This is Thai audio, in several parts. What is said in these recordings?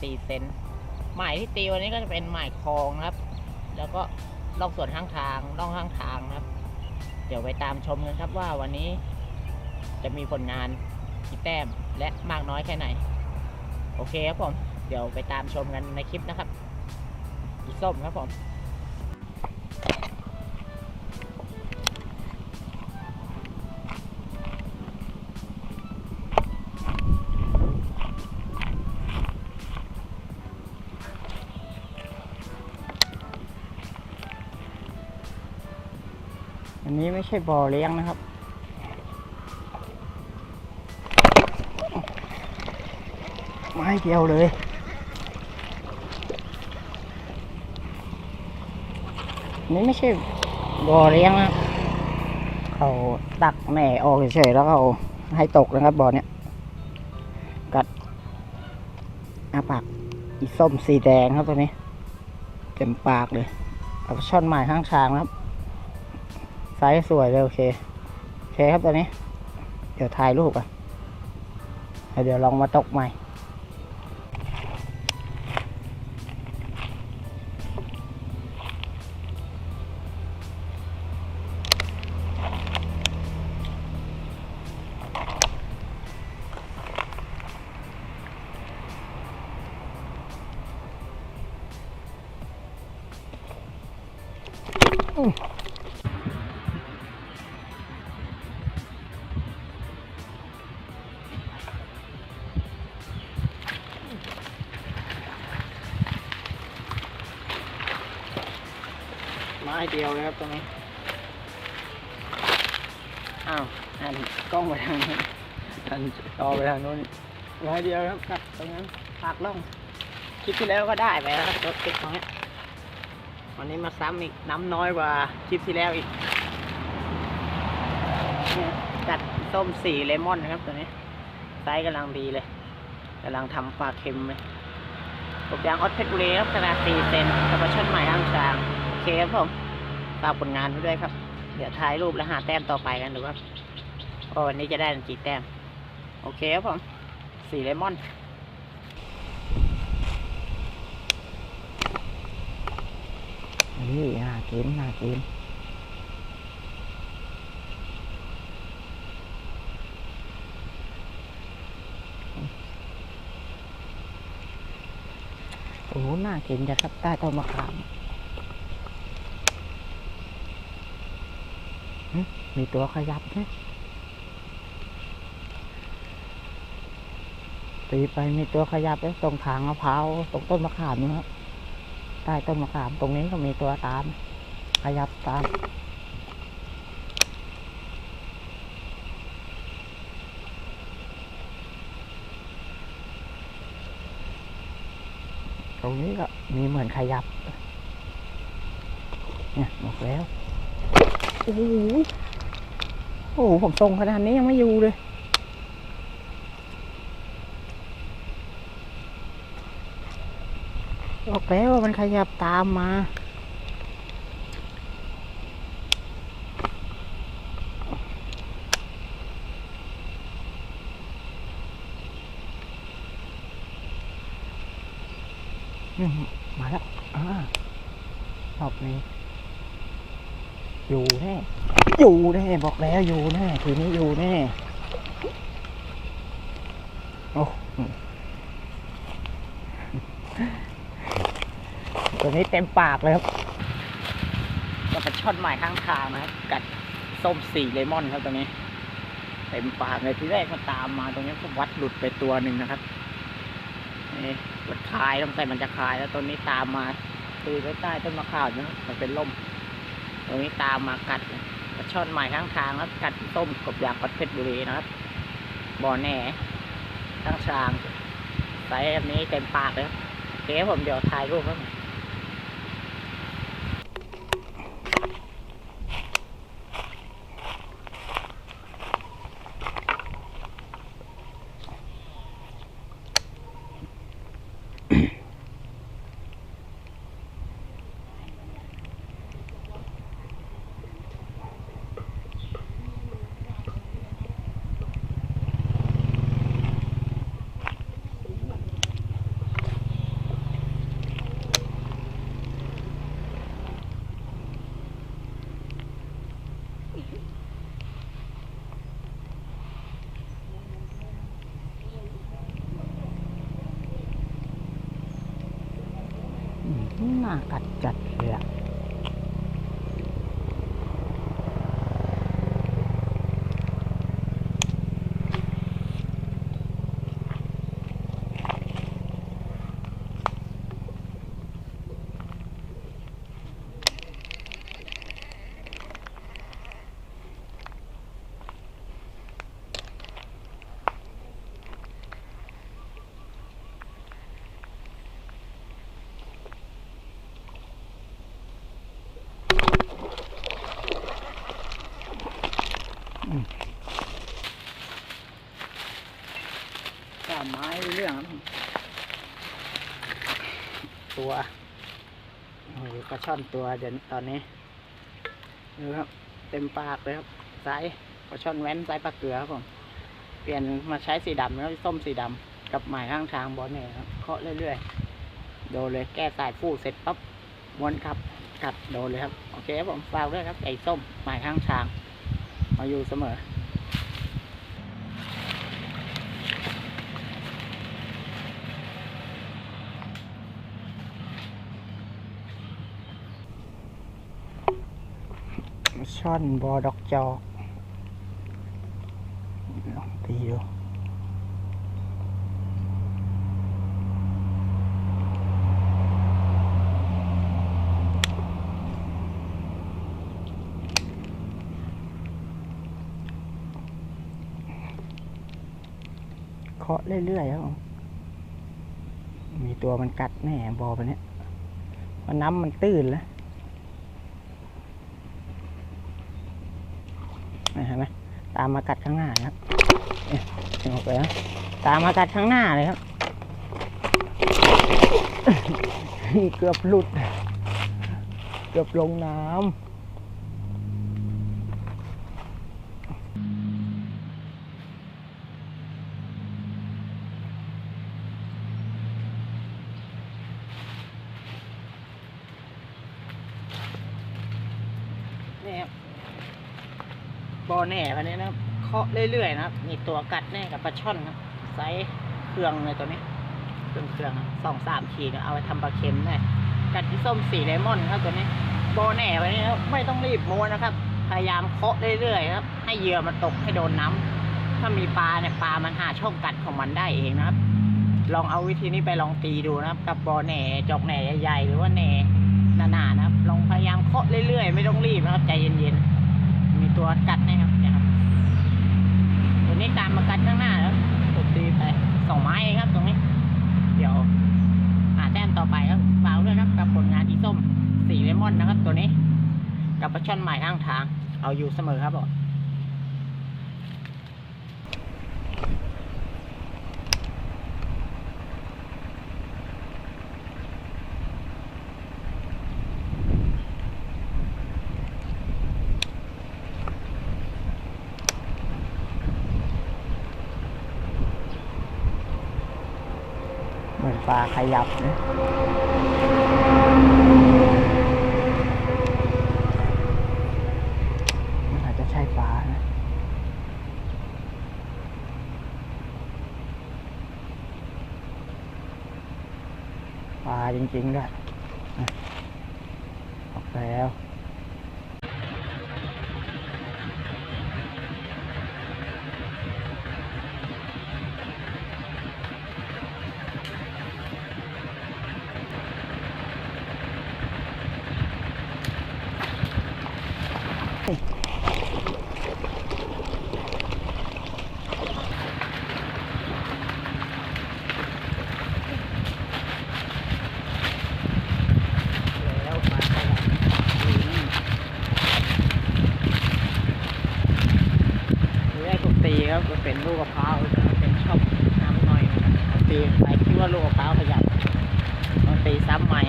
4เซนหมายที่ตีวันนี้ก็จะเป็นหมายคลองนะครับ แล้วก็ล่องส่วนข้างทางล่องข้างทางนะครับ เดี๋ยวไปตามชมกันครับว่าวันนี้จะมีผลงานกี่แต้มและมากน้อยแค่ไหน โอเคครับผม เดี๋ยวไปตามชมกันในคลิปนะครับอีส้มครับผม อันนี้ไม่ใช่บ่อเลี้ยงนะครับ ไม้เดียวเลยนนี้ไม่ใช่บ่อเลี้ยงนะเขาตักแหน่ออกเฉยๆแล้วเขาให้ตกนะครับบ่อเนี้ยกัดอาปากอีส้มสีแดงครับตัวนี้ เต็มปากเลยเอาช่อนไม้ข้างทางครับ ไซส์สวยเลยโอเค โอเคครับตัวนี้ เดี๋ยวถ่ายรูปอะ เดี๋ยวลองมาตกใหม่ เดียวเลยครับตรงนี้ อ้าวหันกล้องไปทางนู้นหันจอไปทางนู้นไม้เดียวครับกัดตรงนั้นปากล่องคลิปที่แล้วก็ได้ไปแล้วครับรถติดตรงนี้วันนี้มาซ้ำอีกน้ำน้อยกว่าคลิปที่แล้วอีกเนี่ยกัดส้มสีเลมอนนะครับตัวนี้ไซส์กำลังดีเลยกำลังทำปลาเค็มเลยกบยางออสเพชรบุรีครับขนาด4เซนกับปลาช่อนใหม่ข้างทาง โอเคครับผม ฝากผลงานไว้ด้วยครับ เดี๋ยวถ่ายรูปแล้วหาแต้มต่อไปกันดูครับว่าวันนี้จะได้กี่แต้ม โอเคครับผมสีเลมอนนี่น่ากินน่ากินโอ้หน่ากินจะครับใต้ต้นมะขาม มีตัวขยับไหมตีไปมีตัวขยับแล้ตรงทางมะพร้าวตรงต้นมะขามนะครับใต้ต้นมะขามตรงนี้ก็มีตัวตาม ขยับตามตรงนี้ก็มีเหมือนขยับ เนี่ยบอกแล้ว โอ้โห โอ้โหผมส่งขนาดนี้ยังไม่อยู่เลย บอกแล้วว่ามันขยับตามมาอืมมาแล้วอ่ารอบนี้ อยู่แน่ อยู่แน่ บอกแล้วอยู่แน่ทีนี้อยู่แน่ โอ้ตัวนี้เต็มปากเลยครับก็เป็นช่อนใหม่ข้างทางนะครับ กัดส้มสีเลมอนครับตัวนี้ เต็มปากเลยที่แรกมันตามมาตรงนี้ก็วัดหลุดไปตัวหนึ่งนะครับนี่วัดคายต้องใส่มันจะคายแล้วตัวนี้ตามมาคือไว้ใต้ต้นมะขามนะมันเป็นล่ม ตรงนี้ตามมากัดกระช่อนใหม่ข้างทางแล้วกัดต้มกบยางปัดเพชรบุรีนะครับ บ่อแหน่ข้างทางใส่แบบนี้เต็มปากเลยเก๋ผมเดี๋ยวถ่ายรูปครับ กัดจัดเลย อะก็ไม้เรื่อง ตัวโอ้โหปลาช่อนตัวเดี๋ยวตอนนี้ดูครับ เต็มปากเลยครับไซส์ปลาช่อนแว้นไซส์ปลาเกลือครับผมเปลี่ยนมาใช้สีดำแล้วส้มสีดำกับหมายข้างทางบอลเนี่ยครับเคาะเรื่อยๆโดนเลยแก้สายฟูเสร็จปั๊บม้วนครับกัดโดนเลยครับ โอเคครับผมฝากด้วยครับไก่ส้มหมายข้างทาง มาอยู่เสมอ ช่อนบอดอกจอกลองตีดู เคาะเรื่อยๆครับผมมีตัวมันกัดแน่บอไปเนี้ยมันน้ำมันตื้นแล้วนะเห็นไหมตามมากัดข้างหน้านะครับเนี่ยออกไปนะตามมากัดข้างหน้าเลยครับเกือบหลุด เกือบลงน้ำ แหน่พันนี้นะครับเคาะเรื่อยๆนะครับมีตัวกัดแน่กับปลาช่อนครับไซส์เครื่องเลยตัวนี้เครื่องเครื่องสองสามขีดเอาไปทำปลาเค็มได้กัดที่ส้มสีเลมอนครับตัวนี้บอแหน่พันนี้นะครับไม่ต้องรีบม้วนนะครับ พยายามเคาะเรื่อยๆครับ ให้เหยื่อมันตกให้โดนน้ำถ้ามีปลาเนี่ยปลามันหาช่องกัดของมันได้เองนะครับ ลองเอาวิธีนี้ไปลองตีดูนะครับ กับบอแหน่จอกแหน่ใหญ่ๆหรือว่าแหน่หนาๆนะครับ ลองพยายามเคาะเรื่อยๆ ไม่ต้องรีบนะครับใจเย็นๆ มีตัวกัดนะครับเนี่ยครับ ตามมากัดข้างหน้าแล้วผมตีไปสองไม้เองครับตรงนี้ เดี๋ยวหาแต้มต่อไปครับฝากด้วยครับกับผลงานอีส้มสีเลมอนนะครับ ตัวนี้ กับปลาช่อนใหม่ข้างทาง เอาอยู่เสมอครับผม เหมือนปลาขยับนะอาจจะใช่ปลานะปลาจริงๆด้วยออกแล้วปลาขยับอืมทีแรกผมตีครับก็เป็น ลูกมะพร้าวเป็นชอบน้ำหน่อยตีไปคิดว่าลูกมะพร้าวขยับต้องตีซ้ำใหม่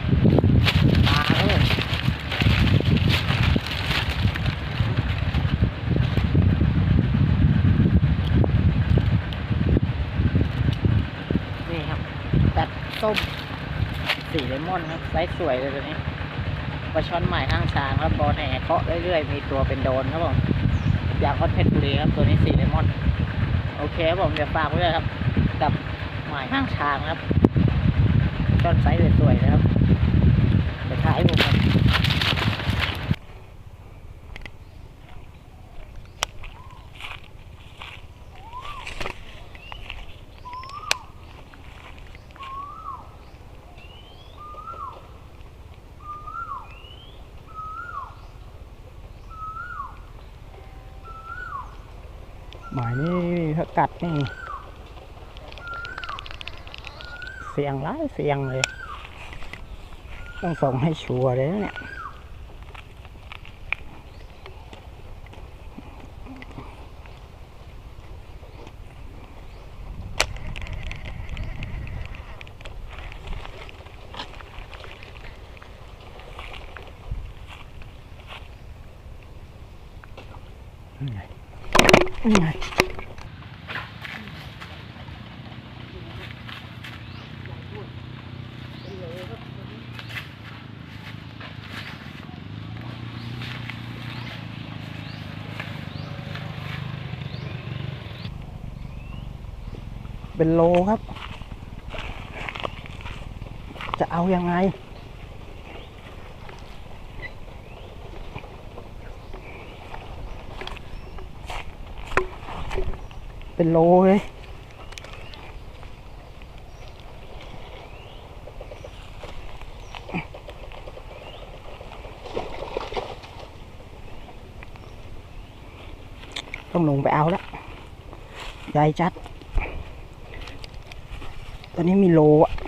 ปลาครับผมนี่ครับตัดส้มสีเลมอนครับไซส์สวยเลยตัวนี้ปลาช่อนใหม่ข้างทางครับบอลแหน่เคาะเรื่อยๆ มีตัวเป็นโดนครับผมยางคอนเพชรบุรีครับตัวนี้สีเลมอน โอเคครับผมเดี๋ยวฝากไว้เลยครับ กับหมายข้างทางครับช่อนไซส์สวยๆนะครับท้ายผมครับ หมายนี่ถ้ากัดนี่ เสียงร้ายเสียงเลย ต้องส่งให้ชัวร์เลยเนี่ยไง นี่ไงเป็นโลครับ จะเอายังไง เป็นโลเลยต้องลงไปเอาแล้วใหญ่จัด ตอนนี้มีโลอะ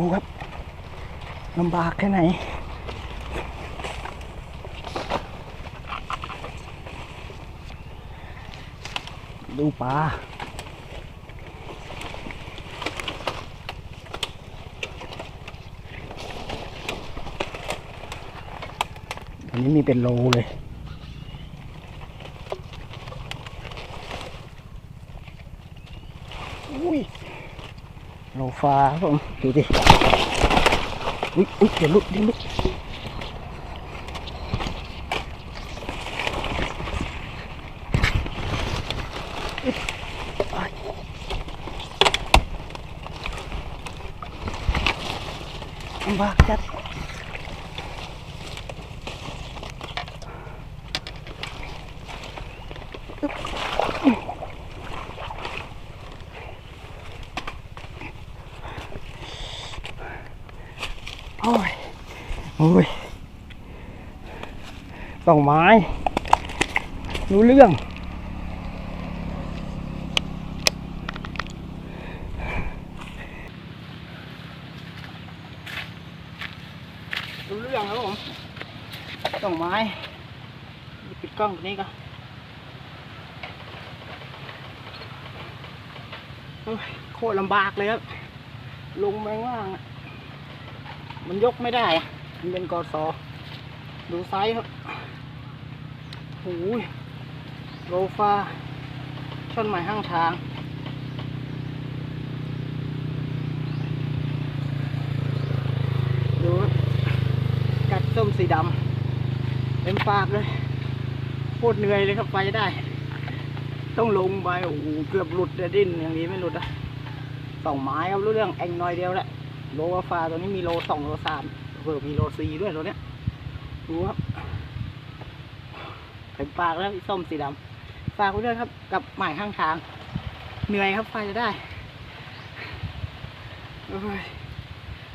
ดูครับลำบากแค่ไหน ดูปลาอันนี้มีเป็นโลเลย อุ้ย โล ฟ้าครับผมดูดิอุ้ยอุ้ยเดี๋ยวลุกเดี๋ยวลุกอึ๊บอ้ายลำบากจัดอึ๊บโอ้ย โอ้ยต้องไม้ รู้เรื่อง รู้เรื่องครับผมต้องไม้ปิดกล้องตัวนี้ก่อนโคตรลำบากเลยครับ ลงไปข้างล่าง มันยกไม่ได้อะ มันเป็นกอซอดูไซส์ครับโอ้ยโลฟาช่อนใหม่ห้างทางดูครับกัดส้มสีดำเต็มปากเลยโคตรเหนื่อยเลยครับไปได้ ต้องลงไปโอ้โหเกือบหลุดเลยดิ้นอย่างนี้ไม่หลุดอะสองไม้ครับรู้เรื่องแองน้อยเดียวแหละโลวาฟาตัวนี้มีโลสองโลสาม เพิ่มมีโลซีด้วยตัวเนี้ยดูครับเป็นปากแล้วส้มสีดำฝากไว้ด้วยครับกับหมายข้างทาง เหนื่อยครับไฟจะได้โอ้ย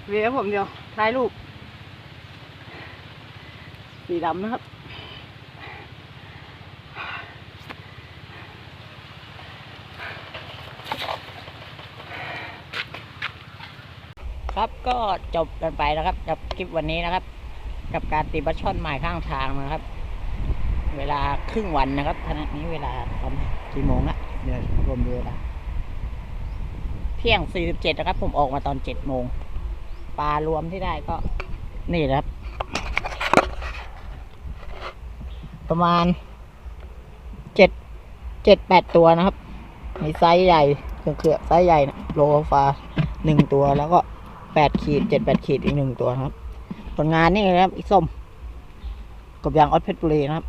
เวียผมเดียวถ่ายรูปสีดำนะครับ ครับก็จบกันไปนะครับกับคลิปวันนี้นะครับ กับการตีบัชช่อนหมายข้างทางนะครับ เวลาครึ่งวันนะครับขณะนี้เวลาตอนกี่โมงละเดี๋ยวรวมดูเวลาเที่ยงสี่สิบเจ็ดนะครับ ผมออกมาตอนเจ็ดโมงปลารวมที่ได้ก็ นี่นะครับ ประมาณเจ็ดเจ็ดแปดตัวนะครับมีไซส์ใหญ่เครือเครือไซส์ใหญ่นะโลฟาหนึ่งตัวแล้วก็ แปดขีดเจ็ดแปดขีดอีกหนึ่งตัวครับ ผลงานนี่นะครับอีกส้มกบยางออสเพชรบุรีนะครับ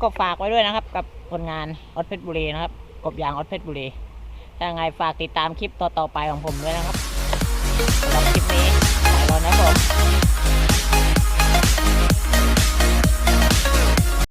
ก็ฝากไว้ด้วยนะครับ กับผลงานออสเพชรบุรีนะครับ กบยางออสเพชรบุรีถ้ายังไงฝากติดตามคลิปต่อๆไปของผมด้วยนะครับสำหรับคลิปนี้ไปแล้วนะผม